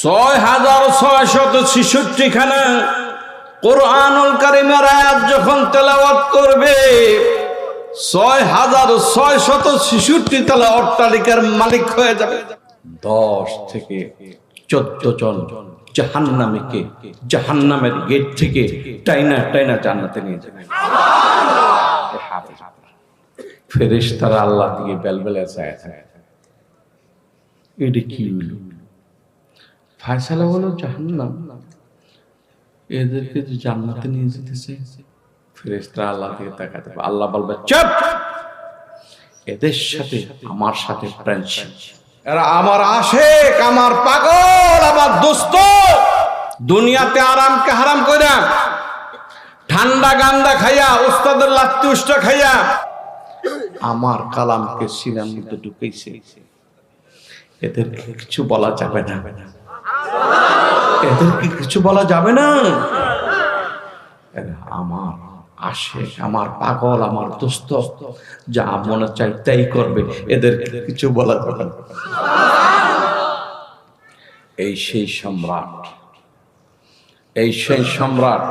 ছয় হাজার ছয় শত ছেষট্টি খানা কোরআনুল কারিমের আয়াত যখন তেলাওয়াত করবে, ছয় হাজার ছয় শত ছেষট্টি তালা অট্টালিকার মালিক হয়ে যাবে। দশ থেকে চোদ্দ জন জাহান্নামীকে, জাহান্নামের গেট থেকে টাইনা টাইনা জান্নাতে নিয়ে যাবে। ফেরেশ তারা আল্লাহ দিকে বেলবেলে চায়। এটা কি হইল ফায়সালা হলো জাহান্নাম। এদেরকে যে জান্নাতে নিয়ে যেতেছে, ফেরেশতারা আল্লাহ দিকে তাকাতে। আল্লাহ বলবে, চুপ! এদের সাথে, আমার সাথে ফ্রেন্ডশিপ এরা আমার আশেক, আমার পাগল, আমার দোস্ত দুনিয়াতে আরামকে হারাম কইরা, ঠান্ডা গান্দা খাইয়া, উস্তাদের লাত্তি উষ্টা খাইয়া, আমার কালামকে সিনার মধ্যে ঢুকেছে এদেরকে কিছু বলা যাবে না। এদেরকে কিছু বলা যাবে না। আমার আসে আমার পাগল, আমার দোস্ত যা মনে চাই তাই করবে, এদেরকে কিছু বলা যাবে না। এই সেই সম্রাট, এই সেই সম্রাট।